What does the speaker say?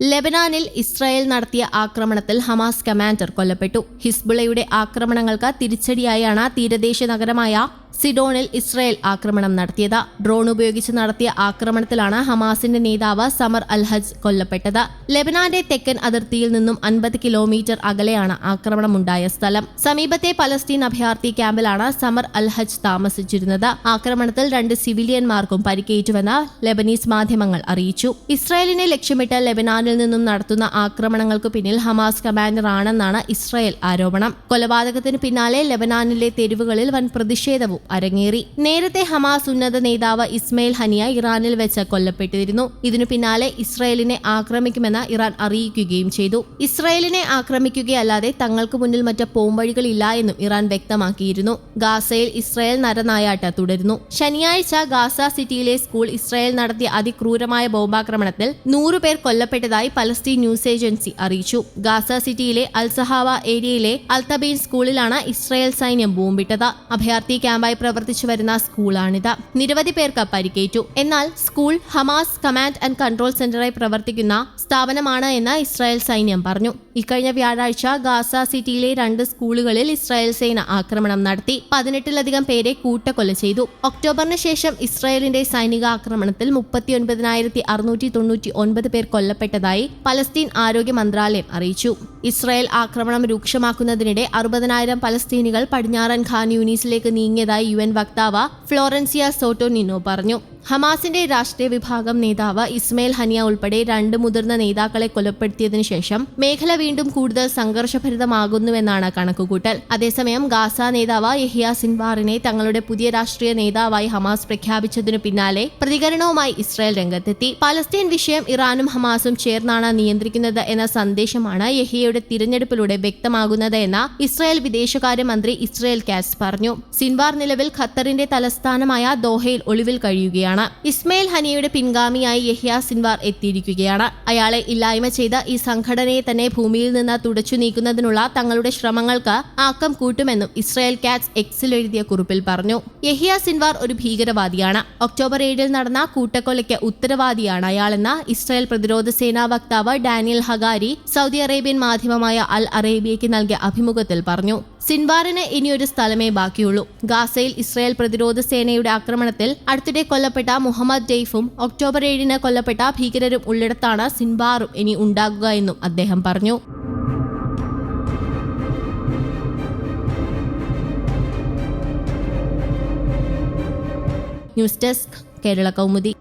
ലെബനാനിൽ Israel നടത്തിയ ആക്രമണത്തിൽ Hamas commander കൊല്ലപ്പെട്ടു. ഹിസ്ബുളയുടെ ആക്രമണങ്ങൾക്ക് തിരിച്ചടിയായാണ് തീരദേശ നഗരമായ സിഡോണിൽ ഇസ്രായേൽ ആക്രമണം നടത്തിയത്. ഡ്രോൺ ഉപയോഗിച്ച് നടത്തിയ ആക്രമണത്തിലാണ് ഹമാസിന്റെ നേതാവ് സമർ അൽഹജ് കൊല്ലപ്പെട്ടത്. ലെബനാന്റെ തെക്കൻ അതിർത്തിയിൽ നിന്നും അൻപത് കിലോമീറ്റർ അകലെയാണ് ആക്രമണമുണ്ടായ സ്ഥലം. സമീപത്തെ പലസ്തീൻ അഭയാർത്ഥി ക്യാമ്പിലാണ് സമർ അൽഹജ് താമസിച്ചിരുന്നത്. ആക്രമണത്തിൽ രണ്ട് സിവിലിയന്മാർക്കും പരിക്കേറ്റുവെന്ന് ലെബനീസ് മാധ്യമങ്ങൾ അറിയിച്ചു. ഇസ്രായേലിനെ ലക്ഷ്യമിട്ട് ലെബനാനിൽ നിന്നും നടത്തുന്ന ആക്രമണങ്ങൾക്ക് പിന്നിൽ ഹമാസ് കമാൻഡർ ആണെന്നാണ് ഇസ്രായേൽ ആരോപണം. കൊലപാതകത്തിന് പിന്നാലെ ലെബനാനിലെ തെരുവുകളിൽ വൻ പ്രതിഷേധവും അരങ്ങേറി. നേരത്തെ ഹമാസ് ഉന്നത നേതാവ് ഇസ്മയിൽ ഹനിയ ഇറാനിൽ വെച്ച് കൊല്ലപ്പെട്ടിരുന്നു. ഇതിനു പിന്നാലെ ഇസ്രായേലിനെ ആക്രമിക്കുമെന്ന് ഇറാൻ അറിയിക്കുകയും ചെയ്തു. ഇസ്രായേലിനെ ആക്രമിക്കുകയല്ലാതെ തങ്ങൾക്ക് മുന്നിൽ മറ്റ് പോംവഴികളില്ല എന്നും ഇറാൻ വ്യക്തമാക്കിയിരുന്നു. ഗാസയിൽ ഇസ്രായേൽ നരനായാട്ട് തുടരുന്നു. ശനിയാഴ്ച ഗാസ സിറ്റിയിലെ സ്കൂൾ ഇസ്രായേൽ നടത്തിയ അതിക്രൂരമായ ബോംബാക്രമണത്തിൽ നൂറുപേർ കൊല്ലപ്പെട്ടതായി പലസ്തീൻ ന്യൂസ് ഏജൻസി അറിയിച്ചു. ഗാസ സിറ്റിയിലെ അൽസഹാവ ഏരിയയിലെ അൽത്തബീൻ സ്കൂളിലാണ് ഇസ്രായേൽ സൈന്യം ബോംബിട്ടത്. അഭയാർത്ഥി ക്യാമ്പായി പ്രവർത്തിച്ചു വരുന്ന സ്കൂളാണിത്. നിരവധി പേർക്ക് പരിക്കേറ്റു. എന്നാൽ school Hamas command and control സെന്ററായി പ്രവർത്തിക്കുന്ന സ്ഥാപനമാണ് എന്ന് ഇസ്രായേൽ സൈന്യം പറഞ്ഞു. ഇക്കഴിഞ്ഞ വ്യാഴാഴ്ച ഗാസ സിറ്റിയിലെ രണ്ട് സ്കൂളുകളിൽ ഇസ്രായേൽ സേന ആക്രമണം നടത്തി. പതിനെട്ടിലധികം പേരെ കൂട്ടക്കൊല ചെയ്തു. ഒക്ടോബറിന് ശേഷം ഇസ്രായേലിന്റെ സൈനിക ആക്രമണത്തിൽ മുപ്പത്തിയൊൻപതിനായിരത്തി അറുന്നൂറ്റി തൊണ്ണൂറ്റി ഒൻപത് പേർ കൊല്ലപ്പെട്ടതായി പലസ്തീൻ ആരോഗ്യ മന്ത്രാലയം അറിയിച്ചു. ഇസ്രായേൽ ആക്രമണം രൂക്ഷമാക്കുന്നതിനിടെ അറുപതിനായിരം പലസ്തീനികൾ പടിഞ്ഞാറൻ ഖാൻ യൂണീസിലേക്ക് നീങ്ങിയതായി യു എൻ വക്താവ് ഫ്ലോറൻസിയ സോട്ടോനിനോ പറഞ്ഞു. ഹമാസിന്റെ രാഷ്ട്രീയ വിഭാഗം നേതാവ് ഇസ്മയിൽ ഹനിയ ഉൾപ്പെടെ രണ്ട് മുതിർന്ന നേതാക്കളെ കൊലപ്പെടുത്തിയതിനു ശേഷം മേഖല വീണ്ടും കൂടുതൽ സംഘർഷഭരിതമാകുന്നുവെന്നാണ് കണക്കുകൂട്ടൽ. അതേസമയം ഗാസ നേതാവ് യഹിയ സിൻവാറിനെ തങ്ങളുടെ പുതിയ രാഷ്ട്രീയ നേതാവായി ഹമാസ് പ്രഖ്യാപിച്ചതിനു പിന്നാലെ പ്രതികരണവുമായി ഇസ്രായേൽ രംഗത്തെത്തി. പലസ്തീൻ വിഷയം ഇറാനും ഹമാസും ചേർന്നാണ് നിയന്ത്രിക്കുന്നത് എന്ന സന്ദേശമാണ് യഹിയയുടെ തിരഞ്ഞെടുപ്പിലൂടെ വ്യക്തമാകുന്നത് എന്ന് ഇസ്രായേൽ വിദേശകാര്യമന്ത്രി ഇസ്രായേൽ കാസ് പറഞ്ഞു. സിൻവാർ നിലവിൽ ഖത്തറിന്റെ തലസ്ഥാനമായ ദോഹയിൽ ഒളിവിൽ കഴിയുകയാണ്. ഇസ്മയിൽ ഹനിയയുടെ പിൻഗാമിയായി യഹ്യ സിൻവാർ എത്തിയിരിക്കുകയാണ്. അയാളെ ഇല്ലായ്മ ചെയ്ത ഈ സംഘടനയെ തന്നെ ഭൂമിയിൽ നിന്ന് തുടച്ചു നീക്കുന്നതിനുള്ള തങ്ങളുടെ ശ്രമങ്ങൾക്ക് ആക്കം കൂട്ടുമെന്നും ഇസ്രായേൽ കാറ്റ്സ് എക്സിൽ എഴുതിയ കുറിപ്പിൽ പറഞ്ഞു. യഹിയ സിൻവാർ ഒരു ഭീകരവാദിയാണ്. ഒക്ടോബർ ഏഴിൽ നടന്ന കൂട്ടക്കൊലയ്ക്ക് ഉത്തരവാദിയാണ് അയാളെന്ന് ഇസ്രായേൽ പ്രതിരോധ സേനാ വക്താവ് ഡാനിയൽ ഹഗാരി സൗദി അറേബ്യൻ മാധ്യമമായ അൽ അറേബ്യയ്ക്ക് നൽകിയ അഭിമുഖത്തിൽ പറഞ്ഞു. സിൻവാറിന് ഇനിയൊരു സ്ഥലമേ ബാക്കിയുള്ളൂ. ഗാസയിൽ ഇസ്രായേൽ പ്രതിരോധ സേനയുടെ ആക്രമണത്തിൽ അടുത്തിടെ കൊല്ലപ്പെട്ട മുഹമ്മദ് ജെയ്ഫും ഒക്ടോബർ ഏഴിന് കൊല്ലപ്പെട്ട ഭീകരരും ഉള്ളിടത്താണ് സിൻവാറും ഇനി ഉണ്ടാകുക എന്നും അദ്ദേഹം പറഞ്ഞു. News desk Kerala Kaumudi.